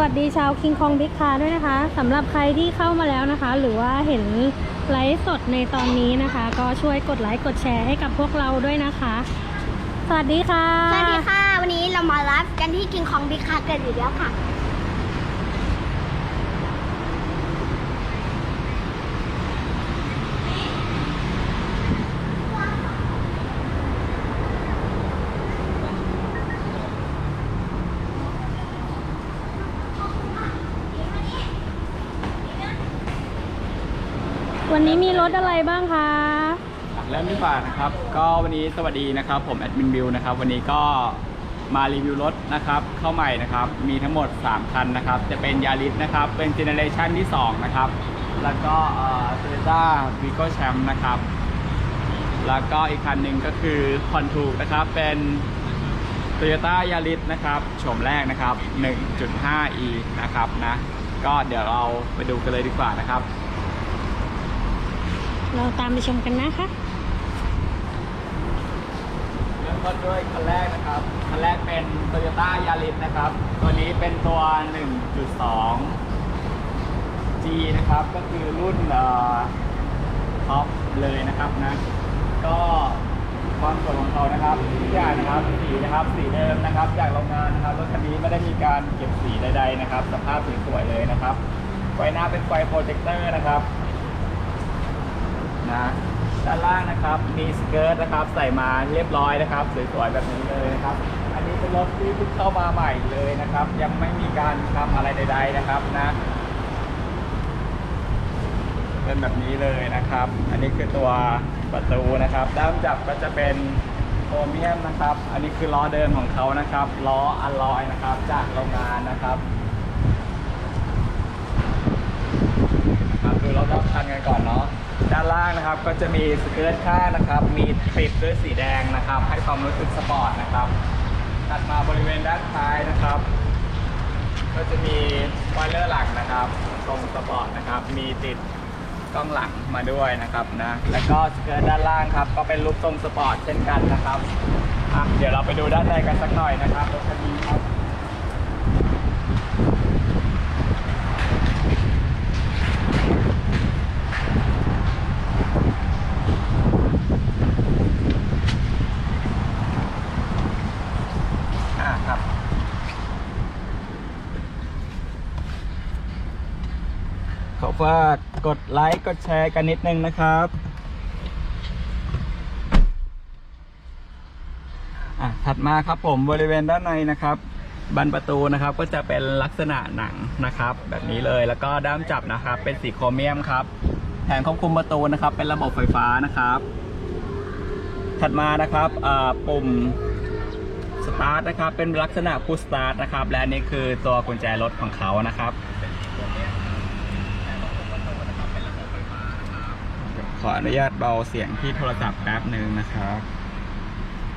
วัสดีชาวคิงคองบิ๊กคาด้วยนะคะสำหรับใครที่เข้ามาแล้วนะคะ หรือว่าเห็นไลฟ์สดในตอนนี้นะคะ ก็ช่วยกดไลค์กดแชร์ให้กับพวกเราด้วยนะคะ สวัสดีค่ะ สวัสดีค่ะ วันนี้เรามาไลฟ์กันที่คิงคองบิ๊กคาเกิดอยู่แล้วค่ะ วันนี้มีรถอะไรบ้างคะเริ่มดีกว่านะครับ ก็วันนี้สวัสดีนะครับ ผมแอดมินบิวนะครับ วันนี้ก็มารีวิวรถนะครับเข้าใหม่นะครับ มีทั้งหมด 3 คันนะครับ จะเป็นยาริสนะครับ เป็นเจเนเรชันที่ 2 นะครับ แล้วก็โตโยต้าวีโก้แชมป์นะครับ แล้วก็อีกคันหนึ่งก็คือคอนทูนะครับ เป็นโตโยต้ายาริสนะครับโฉมแรกนะครับ 1.5e นะครับนะ ก็เดี๋ยวเราไปดูกันเลยดีกว่านะครับ เราตามไปชมกันนะคะเริ่มต้นด้วยคันแรกนะครับคันแรกเป็น Toyota Yaris นะครับ ตัวนี้เป็นตัว 1.2 G นะครับ ก็คือรุ่นท็อปเลยนะครับนะ ก็ความสวยของเขานะครับทุกอย่างนะครับสีนะครับสีเดิมนะครับ จากโรงงานนะครับรถคันนี้ไม่ได้มีการเก็บสีใดๆนะครับ สภาพสวยๆเลยนะครับไฟหน้าเป็นไฟโปรเจคเตอร์นะครับ นะด้านล่างนะครับมีสเกิร์ตนะครับใส่มาเรียบร้อยนะครับสวยๆแบบนี้เลยนะครับ อันนี้เป็นรถที่เพิ่งเข้ามาใหม่เลยนะครับ ยังไม่มีการทำอะไรใด ๆนะครับนะเป็นแบบนี้เลยนะครับ อันนี้คือตัวประตูนะครับ ด้ามจับก็จะเป็นโครเมียมนะครับ อันนี้คือล้อเดิมของเขานะครับล้ออัลลอยนะครับ จากโรงงานนะครับครับดูรอบๆคันกันก่อนเนาะ ด้านล่างนะครับก็จะมีสเกิร์ตข้างนะครับ มีปิดด้วยสีแดงนะครับ ให้ความรู้สึกสปอร์ตนะครับถัดมาบริเวณด้านท้ายนะครับ ก็จะมีสปอยเลอร์หลังนะครับทรงสปอร์ตนะครับ มีติดกล้องหลังมาด้วยนะครับนะแล้วก็สเกิร์ตด้านล่างครับ ก็เป็นรูปทรงสปอร์ตเช่นกันนะครับอะเดี๋ยวเราไปดูด้านในกันสักหน่อยนะครับรถคันนี้ครับ อ่าครับ ขอ ฝากกดไลค์กดแชร์กันนิดนึงนะครับอะถัดมาครับผมบริเวณด้านในนะครับบันประตูนะครับก็จะเป็นลักษณะหนังนะครับ แบบนี้เลยแล้วก็ด้ามจับนะครับ เป็นสีโครเมียมครับแผงควบคุมประตูนะครับ เป็นระบบไฟฟ้านะครับ ถัดมานะครับอ่าปุ่มสตาร์ทนะครับเป็นลักษณะพุชสตาร์ทนะครับ และนนี่คือตัวกุญแจรถของเขานะครับ ข ออนุญาตเบาเสียงที่โทรศัพท์แป๊บหนึ่งนะครับ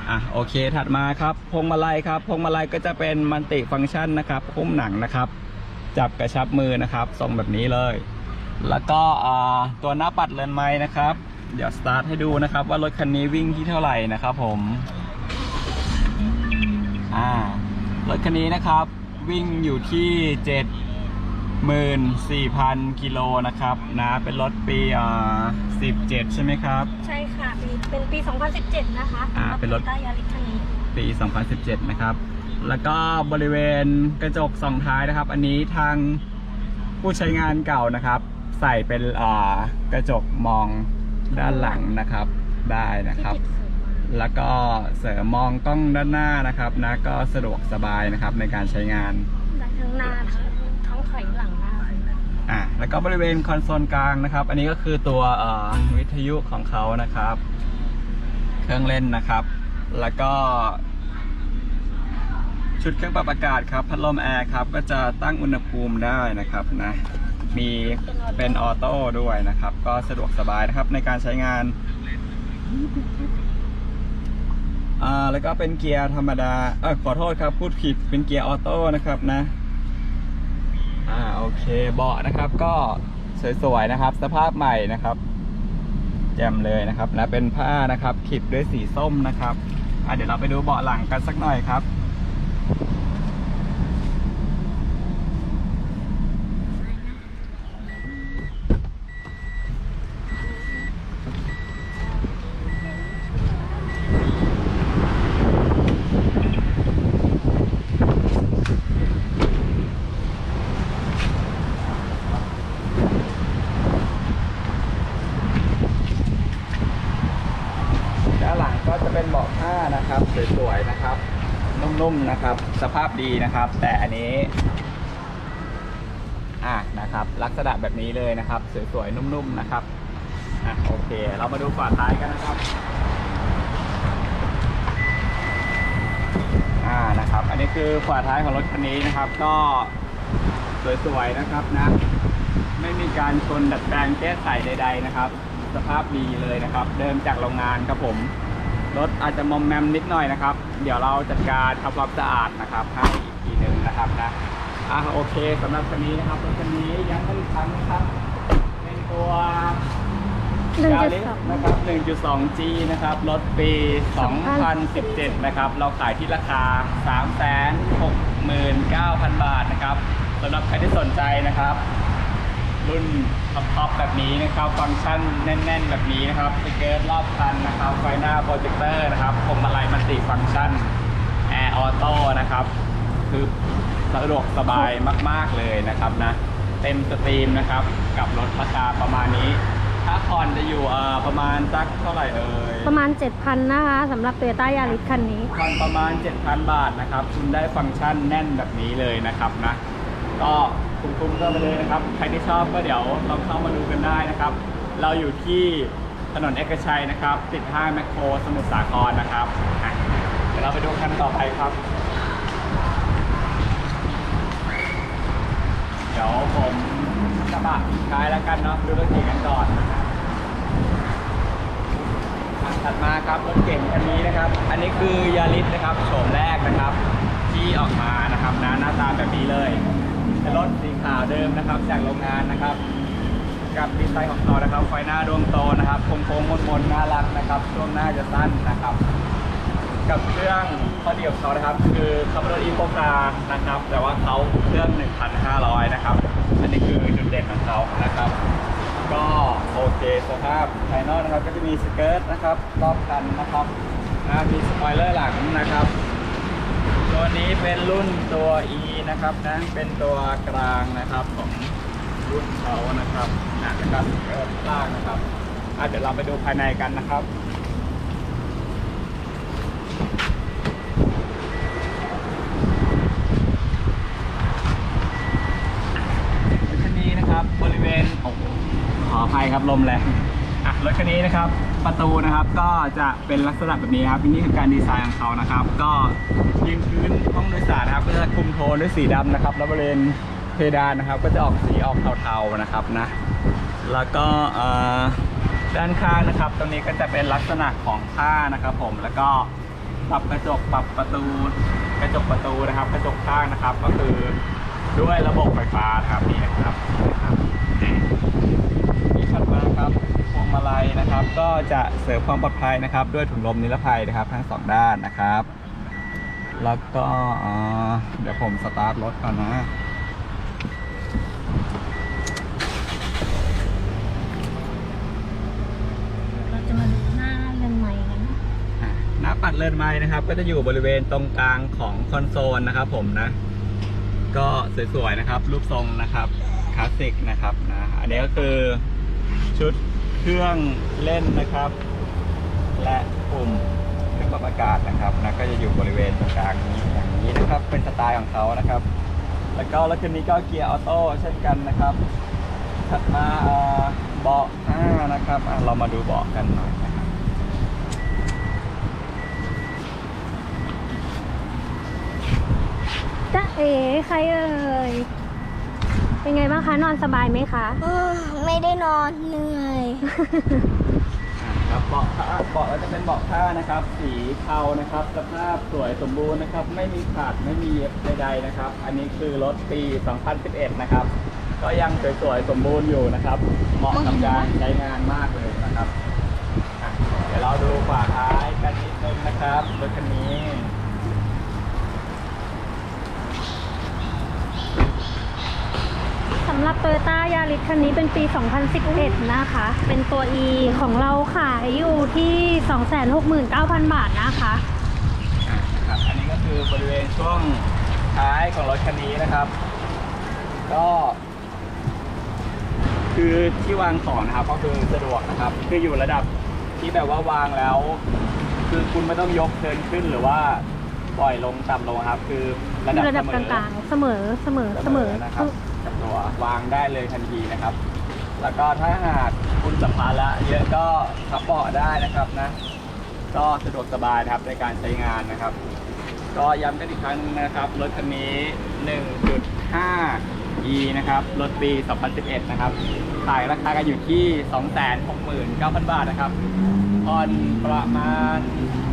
อะโอเคถัดมาครับพวงมาลัยครับพวงมาลัยก็จะเป็นมัลติฟังก์ชันนะครับหุ้มหนังนะครับ จับกระชับมือนะครับทรงแบบนี้เลย แล้วก็ตัวหน้าปัดเรือนไม้นะครับ เดี๋ยวสตาร์ทให้ดูนะครับ ว่ารถคันนี้วิ่งที่เท่าไหร่นะครับผมอ่ารถคันนี้นะครับ วิ่งอยู่ที่ 74,000 กิโลนะครับนะเป็นรถปีอ่า17 ใช่ไหมครับ ใช่ค่ะเป็นปี 2017 นะคะอ่าเป็นรถ ต้ายาริคันนี้ ปี 2017 นะครับ แล้วก็บริเวณกระจกสองท้ายนะครับ อันนี้ทางผู้ใช้งานเก่านะครับ ใส่เป็นอ่ากระจกมองด้านหลังนะครับ ได้นะครับแล้วก็เสริมมองกล้องด้านหน้านะครับนะก็สะดวกสบายนะครับในการใช้งานได้ทั้งหน้าทั้งทั้งถอยหลังหน้า อะแล้วก็บริเวณคอนโซลกลางนะครับ อันนี้ก็คือตัววิทยุของเขานะครับ เครื่องเล่นนะครับ แล้วก็ ชุดเครื่องปรับอากาศครับ พัดลมแอร์ครับ ก็จะตั้งอุณหภูมิได้นะครับนะมีเป็นออโต้ด้วยนะครับ ก็สะดวกสบายนะครับในการใช้งานอ่าแล้วก็เป็นเกียร์ธรรมดาเออขอโทษครับพูดผิดเป็นเกียร์ออโต้นะครับนะ อ่าโอเคเบาะนะครับก็สวยๆนะครับ สภาพใหม่นะครับ แจ่มเลยนะครับ และเป็นผ้านะครับขีดด้วยสีส้มนะครับอะเดี๋ยวเราไปดูเบาะหลังกันสักหน่อยครับ เป็นุ่มๆนะครับ สภาพดีนะครับ แต่อันนี้อะนะครับ ลักษณะแบบนี้เลยนะครับสวยๆนุ่มๆนะครับอะโอเค เรามาดูฝาท้ายกันนะครับอ่านะครับ อันนี้คือฝาท้ายของรถคันนี้นะครับ ก็สวยๆนะครับนะไม่มีการชนดัดแปลงแก้ไขใด ๆนะครับ สภาพดีเลยนะครับ เดิมจากโรงงานครับผม รถอาจจะมอมแมมนิดหน่อยนะครับ เดี๋ยวเราจัดการทำความสะอาดนะครับให้อีกทีหนึ่งนะครับนะอะโอเคสำหรับคันนี้นะครับรถคันนี้ยังไม่ทันนะครับเป็นตัวหนึ่งยาจุดริสสองนะครับ 1.2G นะครับ รถปี 2017 นะครับ เราขายที่ราคา 369,000 บาทนะครับสำหรับใครที่สนใจนะครับ รุ่นท็อปๆแบบนี้นะครับ ฟังก์ชันแน่น ๆ แบบนี้นะครับสเกิร์ตรอบคันนะครับ ไฟหน้าโปรเจคเตอร์นะครับพวงมาลัยมัลติฟังก์ชันแอร์ออโต้นะครับ คือสะดวกสบายมาก ๆเลยนะครับนะ เต็มสตรีมนะครับ กับรถราคาประมาณนี้ ถ้าผ่อนจะอยู่เอ่อประมาณสักเท่าไหร่เอ่ย ประมาณ 7,000 นะคะสำหรับ Toyota Yaris คันนี้ผ่อนประมาณ 7,000 บาทนะครับ คุณได้ฟังก์ชันแน่นแบบนี้เลยนะครับนะ ก็ คุ้มๆก็ไปเลยนะครับ ใครที่ชอบก็เดี๋ยวลองเข้ามาดูกันได้นะครับ เราอยู่ที่ถนนเอกชัยนะครับ ติดห้างแมคโครสมุทรสาครนะครับอะเดี๋ยวเราไปดูคันต่อไปครับ เดี๋ยวผมกระบะท้ายแล้วกันเนาะดูรถเก่งกันก่อนนะครับอะถัดมาครับรถเก่งคันนี้นะครับ อันนี้คือยาริสนะครับโฉมแรกนะครับ ที่ออกมานะครับนะหน้าตาแบบนี้เลย เป็นรถสีขาวเดิมนะครับ จากโรงงานนะครับ กับดีไซน์ของเขานะครับ ไฟหน้าดวงโตนะครับโค้งๆมนๆน่ารักนะครับช่วงหน้าจะสั้นนะครับ กับเครื่องข้อดีของเขานะครับ คือขับรถอีโคคาร์นะครับ แต่ว่าเขาเครื่อง 1,500 นะครับ อันนี้คือจุดเด่นของเขานะครับก็โอเคสภาพภายนอกนะครับก็จะมีสเกิร์ตนะครับรอบคันนะครับมีสปอยเลอร์หลังนะครับ ตัวนี้เป็นรุ่นตัว E นะครับนะเป็นตัวกลางนะครับของรุ่นเขานะครับนะแล้วก็สเกิร์ตล่างนะครับเดี๋ยวเราไปดูภายในกันนะครับรถคันนี้นะครับบริเวณโอ้ขออภัยครับลมแรง อะรถคันนี้นะครับประตูนะครับก็จะเป็นลักษณะแบบนี้ครับนี่คือการดีไซน์ของเขานะครับ ก็ยืนพื้นห้องโดยสารนะครับก็จะคุมโทนด้วยสีดำนะครับ แล้วบริเวณเพดานนะครับ ก็จะออกสีออกเทาๆนะครับนะแล้วก็ด้านข้างนะครับ ตรงนี้ก็จะเป็นลักษณะของผ้านะครับ ผมแล้วก็ปรับกระจกปรับประตูกระจกประตูนะครับ กระจกข้างนะครับ ก็คือด้วยระบบไฟฟ้านะครับนี่นะครับนะครับนี่ถัดมาครับพวง มาลัยนะครับ ก็จะเสริมความปลอดภัยนะครับ ด้วยถุงลมนิรภัยนะครับ ทั้งสองด้านนะครับ แล้วก็เอ่อเดี๋ยวผมสตาร์ทรถก่อนนะเราจะมาดูหน้าเรือนใหม่กันอะหน้าปัดเลื่อนไม้นะครับก็จะอยู่บริเวณตรงกลางของคอนโซลนะครับ ผมนะ ก็สวยๆนะครับ รูปทรงนะครับคลาสสิกนะครับนะอันนี้ก็คือชุด เครื่องเล่นนะครับ และปุ่มเครื่องปรับอากาศนะครับนะก็จะอยู่บริเวณตรงกลางนี้อย่างนี้นะครับเป็นสไตล์ของเขานะครับ แล้วก็รถคันนี้ก็เกียร์ออโต้เช่นกันนะครับถัดมาเออเบาะ5นะครับเรามาดูเบาะกันหน่อยนะครับจ๊ะเอ๋ใครเอ่ย เป็นไงบ้างคะ นอนสบายไหมคะเออไม่ได้นอนเหนื่อย ครับเบาะผ้าเบาะก็จะเป็นเบาะผ้านะครับ สีเทานะครับ สภาพสวยสมบูรณ์นะครับ ไม่มีขาดไม่มีเย็บใดๆนะครับ อันนี้คือรถปี 2011 นะครับ ก็ยังสวยๆสมบูรณ์อยู่นะครับ เหมาะกับการใช้งานมากเลยนะครับอะเดี๋ยวเราดูฝาท้ายกันนิดนึงนะครับรถคันนี้ สำหรับ Toyota Yaris คันนี้เป็นปี 2011 นะคะ เป็นตัว E ของเราขายอยู่ที่ 269,000 บาทนะคะอะนะครับอันนี้ก็คือบริเวณช่วงท้ายของรถคันนี้นะครับ ก็ คือที่วางของนะครับก็คือสะดวกนะครับ คืออยู่ระดับที่แบบว่าวางแล้ว คือคุณไม่ต้องยกเดินขึ้นหรือว่าตปล่อยลงต่ำลงครับ คือระดับระดับเสกมอ ลางๆ เสมอเสมอเสมอนะครับกับัววางได้เลยทันทีนะครับ แล้วก็ถ้าหากคุณสัมภาระเยอะก็พับเบาะได้นะครับนะ ก็สะดวกสบายนะครับในการใช้งานนะครับ ก็ย้ำกันอีกครั้งนึงนะครับรถคันนี้ 1.5 E นะครับรถปี 2011 นะครับขายราคากันอยู่ที่ 269,000 บาทนะครับผ่อนประมาณ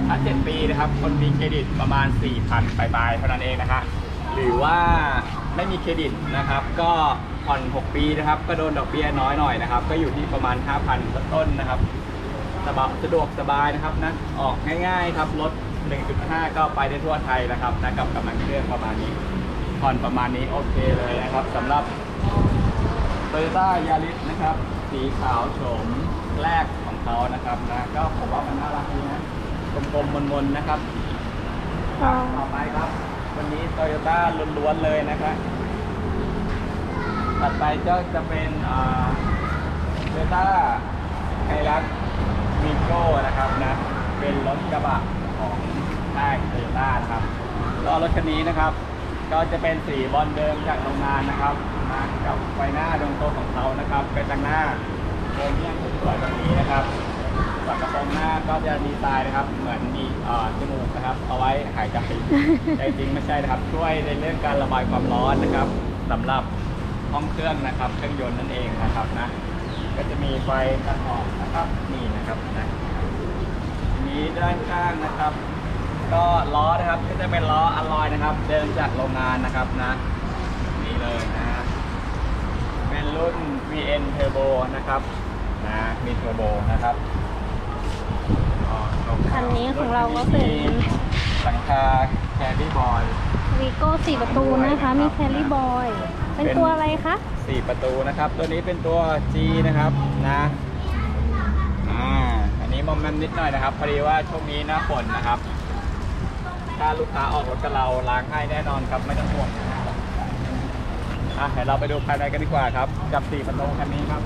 ถ้า7ปีนะครับ คนมีเครดิตประมาณ 4,000ปลายๆเท่านั้นเองนะฮะหรือว่า ไม่มีเครดิตนะครับ ก็ผ่อน 6 ปีนะครับ ก็โดนดอกเบี้ยน้อยหน่อยนะครับ ก็อยู่ที่ประมาณ 5,000 ต้นๆนะครับสบายสะดวกสบายนะครับนะออกง่ายๆครับรถ 1.5 ก็ไปได้ทั่วไทยนะครับนะกับกำลังเครื่องประมาณนี้ผ่อนประมาณนี้โอเคเลยนะครับสำหรับโตโยต้ายาริสนะครับ สีขาวโฉมแรกของเขานะครับนะก็ผมว่ามันน่ารักดีนะกลมๆมนๆนะครับครับต่อไปครับ วันนี้โตโยต้าล้วนๆเลยนะครับถัดไปก็จะเป็นโตโยต้าไฮรักวีโก้นะครับนะ เป็นรถกระบะของค่ายโตโยต้านะครับแล้วรถคันนี้นะครับ ก็จะเป็นสีบอลเดิมจากโรงงานนะครับนะกับไฟหน้าดวงโตของเขานะครับ เป็นทางหน้าโครเมียมสวยแบบนี้นะครับ ฝากระโปรงหน้าก็จะดีไซน์นะครับ เหมือนมีเอ่อจมูกนะครับ เอาไว้หายใจแต่จริงไม่ใช่นะครับ ช่วยในเรื่องการระบายความร้อนนะครับสำหรับห้องเครื่องนะครับเครื่องยนต์นั่นเองนะครับนะ ก็จะมีไฟตัดออกนะครับนี่นะครับนะทีนี้ด้านข้างนะครับ ก็ล้อนะครับก็จะเป็นล้ออลลอยนะครับ เดิมจากโรงงานนะครับนะนี่เลยนะฮะเป็นรุ่น VN Turbo นะครับนะมีเทอร์โบนะครับ คันนี้ของเราก็เป็นหลังคาแคดดี้บอยวีโก้สี่ประตูนะคะ มีแคลรี่บอยเป็นเป็นตัวอะไรคะสี่ประตูนะครับ ตัวนี้เป็นตัว G นะครับนะอ่าอันนี้มอมแมมนิดหน่อยนะครับพอดีว่าช่วงนี้หน้าฝนนะครับ ถ้าลูกค้าออกรถกับเราล้างให้แน่นอนครับไม่ต้องห่วงนะครับอะเดี๋ยวเราไปดูภายในกันดีกว่าครับกับสี่ประตูคันนี้ครับ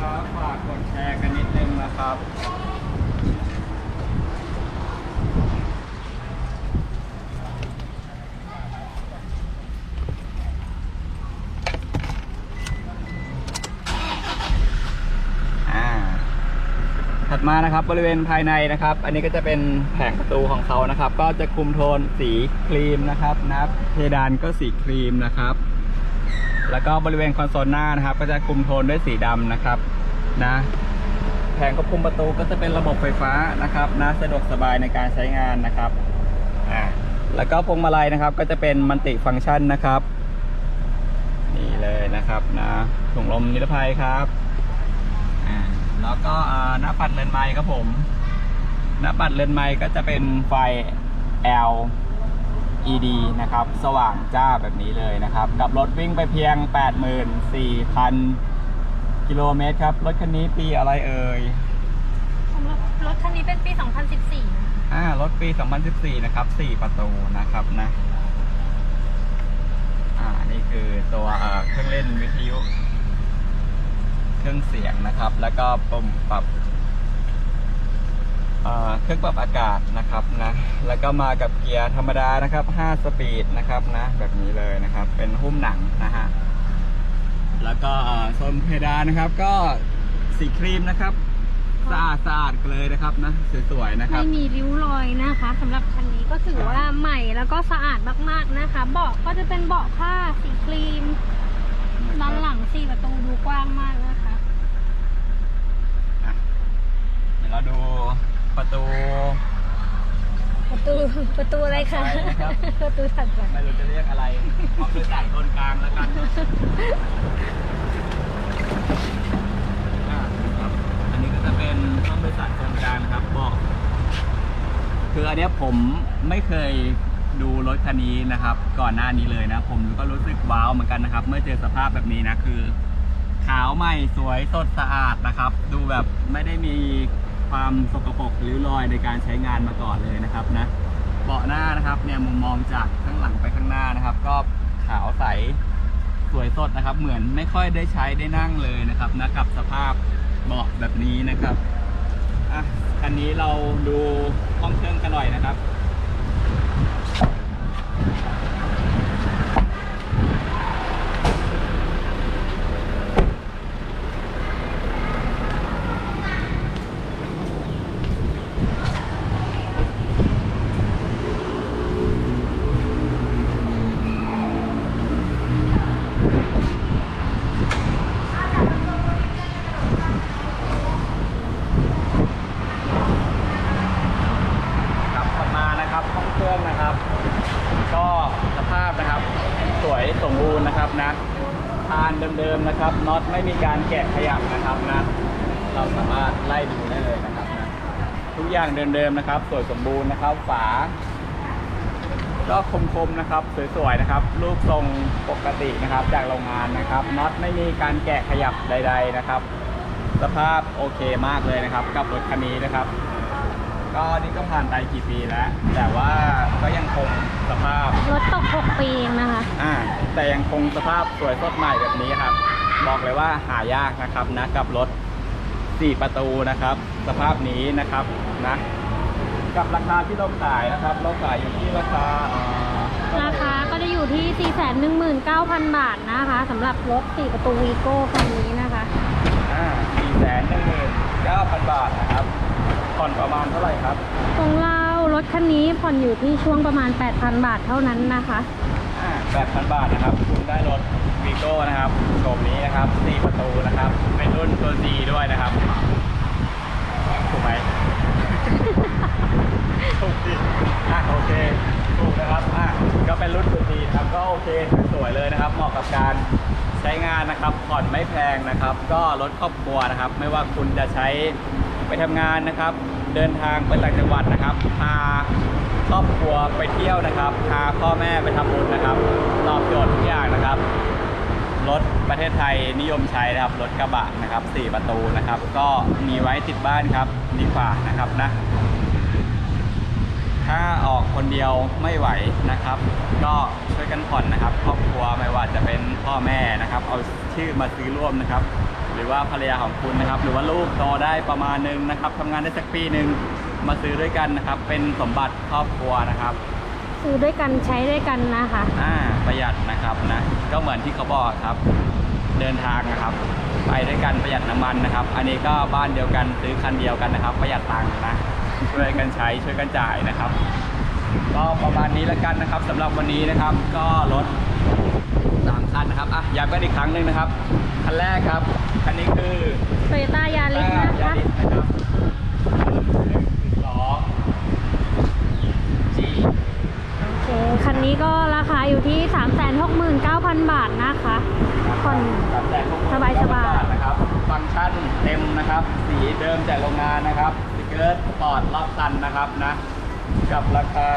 ครับฝากกดแชร์กันนิดนึงนะครับ อ่า ถัด มานะครับบริเวณภายในนะครับ อันนี้ก็จะเป็นแผงประตูของเขานะครับ ก็จะคุมโทนสีครีมนะครับนะเพดานก็สีครีมนะครับ แล้วก็บริเวณคอนโซลหน้านะครับ ก็จะคุมโทนด้วยสีดำนะครับนะแผงควบคุมประตูก็จะเป็นระบบไฟฟ้านะครับนะสะดวกสบายในการใช้งานนะครับอ่าแล้วก็พวงมาลัยนะครับ ก็จะเป็นมัลติฟังก์ชันนะครับ นี่เลยนะครับนะถุงลมนิรภัยครับ แล้วก็อ่าหน้าปัดเลนไม้ครับผม หน้าปัดเลนไม้ก็จะเป็นไฟ LED นะครับ สว่างจ้าแบบนี้เลยนะครับ กับรถวิ่งไปเพียง 84,000 กิโลเมตรครับ รถคันนี้ปีอะไรเอ่ยรถคันนี้เป็นปี 2014 อ่า รถปี 2014 นะครับ 4 ประตูนะครับนะ อ่า นี่คือตัวเอ่อเครื่องเล่นวิทยุ เครื่องเสียงนะครับ แล้วก็ปุ่มปรับเอ่อเครื่องปรับอากาศนะครับนะแล้วก็มากับเกียร์ธรรมดานะครับ 5 สปีดนะครับนะแบบนี้เลยนะครับ เป็นหุ้มหนังนะฮะแล้วก็เอ่อโซนเพดานนะครับ ก็สีครีมนะครับสะอาดสะอาดเลยนะครับนะสวยๆนะครับไม่มีริ้วรอยนะคะสำหรับคันนี้ก็ถือว่าใหม่แล้วก็สะอาดมากๆนะคะเบาะก็จะเป็นเบาะผ้าสีครีมด้านหลังสี่ประตูดูกว้างมากนะคะอะเดี๋ยวเราดูประตูประตูประตูอะไรคะไปนะครับประตูถัดไปไม่รู้จะเรียกอะไรห้องโดยสารโซนกลางแล้วกันอ่าครับอันนี้ก็จะเป็นห้องโดยสารโซนกลางนะครับบอก คืออันเนี้ยผมไม่เคยดูรถคันนี้นะครับ ก่อนหน้านี้เลยนะ ผมก็รู้สึกว้าวเหมือนกันนะครับ เมื่อเจอสภาพแบบนี้นะคือ ขาวใหม่สวยสดสะอาดนะครับ ดูแบบไม่ได้มี ความสกปรกหรือรอยในการใช้งานมาก่อนเลยนะครับนะเบาะหน้านะครับเนี่ยมุมมองจากข้างหลังไปข้างหน้านะครับ ก็ขาวใสสวยสดนะครับ เหมือนไม่ค่อยได้ใช้ได้นั่งเลยนะครับนะกับสภาพเบาะแบบนี้นะครับอะคันนี้เราดูห้องเครื่องกันหน่อยนะครับถัดมานะครับห้องเครื่องนะครับ ก็สภาพนะครับ สวยสมบูรณ์นะครับนะทานเดิมๆนะครับน็อตไม่มีการแกะขยับนะครับนะเราสามารถไล่ดูได้เลยนะครับนะทุกอย่าง เดิมๆนะครับ สวยสมบูรณ์นะครับ ฝา ก็คมๆนะครับ สวยๆนะครับ รูปทรงปกตินะครับ จากโรงงานนะครับ น็อตไม่มีการแกะขยับใด ๆนะครับ สภาพโอเคมากเลยนะครับ กับรถคันนี้นะครับ ก็นี่ก็ผ่านไปกี่ปีแล้ว แต่ว่าก็ยังคงสภาพ รถตก 6 ปีเองนะคะ อ่า แต่ยังคงสภาพสวยสดใหม่แบบนี้ครับ บอกเลยว่าหายากนะครับนะกับรถ 4 ประตูนะครับ สภาพนี้นะครับนะ กับราคาที่เราขายนะครับ เราขายอยู่ที่ราคาเอ่อราคาก็จะอยู่ที่ 419,000 บาทนะคะสำหรับรถ 4 ประตูวีโก้คันนี้นะคะ อ่าสี่แสนหนึ่งหมื่นเก้าพันบาทนะครับผ่อนประมาณเท่าไหร่ครับ ของเรารถคันนี้ผ่อนอยู่ที่ช่วงประมาณ 8,000 บาทเท่านั้นนะคะอ่า8,000บาทนะครับ คุณได้รถวีโก้นะครับโฉมนี้นะครับ4ประตูนะครับ เป็นรุ่นตัว D ด้วยนะครับ ถูกไหม ถูกสิอะโอเค ถูกนะครับอะก็เป็นรุ่นตัว D นะครับ ก็โอเคสวยเลยนะครับ เหมาะกับการใช้งานนะครับ ผ่อนไม่แพงนะครับ ก็รถครอบครัวนะครับ ไม่ว่าคุณจะใช้ไปทำงานนะครับ เดินทางไปต่างจังหวัดนะครับ พาครอบครัวไปเที่ยวนะครับ พาพ่อแม่ไปทำบุญนะครับตอบโจทย์ทุกอย่างนะครับรถประเทศไทยนิยมใช้นะครับรถกระบะนะครับ 4 ประตูนะครับ ก็มีไว้ติดบ้านครับดีกว่านะครับนะ ถ้าออกคนเดียวไม่ไหวนะครับ ก็ช่วยกันผ่อนนะครับ ครอบครัวไม่ว่าจะเป็นพ่อแม่นะครับ เอาชื่อมาซื้อร่วมนะครับ หรือว่าภรรยาของคุณนะครับ หรือว่าลูกโตได้ประมาณนึงนะครับทำงานได้สักปีหนึ่งมาซื้อด้วยกันนะครับ เป็นสมบัติครอบครัวนะครับ ซื้อด้วยกันใช้ด้วยกันนะคะอ่าประหยัดนะครับนะก็เหมือนที่เขาบอกครับ เดินทางนะครับ ไปด้วยกันประหยัดน้ำมันนะครับ อันนี้ก็บ้านเดียวกันซื้อคันเดียวกันนะครับ ประหยัดตังค์นะ ช่วยกันใช้ช่วยกันจ่ายนะครับ ก็ประมาณนี้แล้วกันนะครับสำหรับวันนี้นะครับ ก็รถสามคันนะครับอะย้ำกันอีกครั้งหนึ่งนะครับคันแรกครับคันนี้คือโตโยต้ายาริสนะยาคะริสนะครับหนึ่งสองจีโอเค คันนี้ก็ราคาอยู่ที่ 369,000 บาทนะคะผ่อนสบายๆนะครับ ฟังก์ชันเต็มนะครับ สีเดิมจากโรงงานนะครับสติ กเกอร์สปอร์ตรอบตันนะครับนะ กับราคา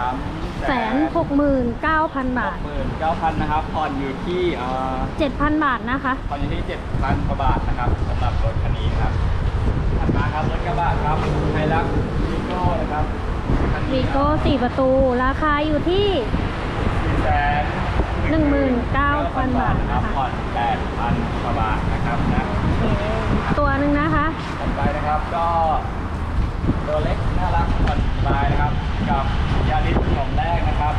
3แสนหกหมื่นเก้าพันบาทหมื่นเก้าพันนะครับผ่อนอยู่ที่เอ่อ7,000บาทนะคะผ่อนอยู่ที่เจ็ดพันกว่าบาทนะครับสำหรับรถคันนี้ครับถัดมาครับรถกระบะครับไฮรักวีโก้นะครับคันนี้วีโก้4ประตูราคาอยู่ที่สี่แสน19,000บาทนะคนะรับคะผ่อนแปดพันกว่าบาทนะครับนะโอเคตัวหนึ่งนะคะต่อไปนะครับก็ ตัวเล็กน่ารักผ่อนสบายนะครับ กับยาริสของแรกนะครับ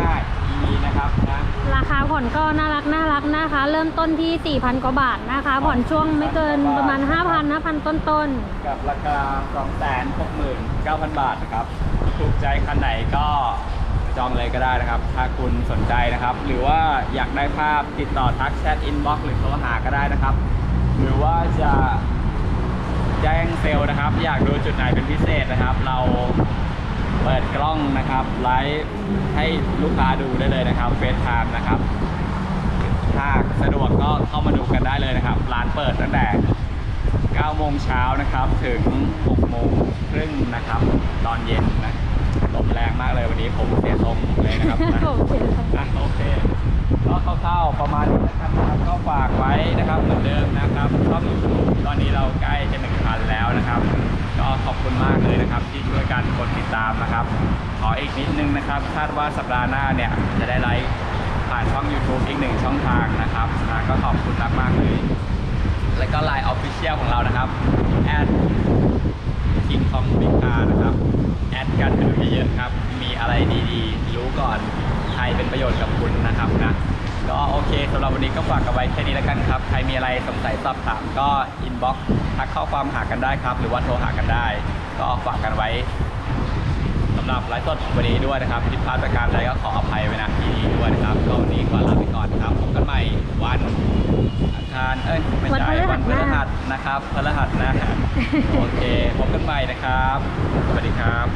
1.5 e นะครับนะราคาผ่อนก็น่ารักน่ารักนะคะ เริ่มต้นที่ 4,000 กว่าบาทนะคะ ผ่อนช่วงไม่เกินประมาณ 5,000 5,000 ต้นกับราคา 269,000 บาทนะครับ ถูกใจคันไหนก็จองเลยก็ได้นะครับ ถ้าคุณสนใจนะครับ หรือว่าอยากได้ภาพติดต่อทักแชทอินบ็อกซ์หรือโทรหาก็ได้นะครับ หรือว่าจะ แจ้งเซลล์นะครับ อยากดูจุดไหนเป็นพิเศษนะครับ เราเปิดกล้องนะครับไลฟ์ให้ลูกค้าดูได้เลยนะครับเฟซไทม์นะครับถ้าสะดวกก็เข้ามาดูกันได้เลยนะครับ ร้านเปิดตั้งแต่ 9 โมงเช้านะครับถึง 6 โมงครึ่งนะครับ ตอนเย็นนะลมแรงมากเลยวันนี้ผมเสียทรงเลยนะครับนะๆโอเคค่ะอะโอเคก็คร่าวๆประมาณนี้นะครับนะครับ ก็ฝากไว้นะครับเหมือนเดิมนะครับช่องยูทูบตอนนี้เราใกล้จะหนึ่งันแล้วนะครับ ก็ขอบคุณมากเลยนะครับ ที่ช่วยกันกดติดตามนะครับ ขออีกนิดนึงนะครับ คาดว่าสัปดาห์หน้าเนี่ยจะได้ไลฟ์ผ่านช่อง YouTube อีกหนึ่งช่องทางนะครับนะก็ขอบคุณมากๆเลย แล้วก็ Line Official ของเรานะครับแอดคิงคองบิ๊กานะครับแอดกันดูเยอะๆครับ มีอะไรดีๆ รู้ก่อนใครเป็นประโยชน์กับคุณนะครับนะ ก็โอเคสำหรับวันนี้ก็ฝากกันไว้แค่นี้แล้วกันครับ ใครมีอะไรสงสัยสอบถามก็อินบ็อกซ์ทักข้อความหากันได้ครับ หรือว่าโทรหากันได้ ก็ฝากกันไว้สำหรับไลฟ์สดวันนี้ด้วยนะครับผิดพลาดประการใดก็ขออภัยไว้ณที่นี้ด้วยนะครับก็วันนี้ขอลาไปก่อนครับพบกันใหม่วันอังคารเอ้ยไม่ใช่วันพฤหัสนะครับพฤหัสนะโอเคพบกันใหม่นะครับ สวัสดีครับ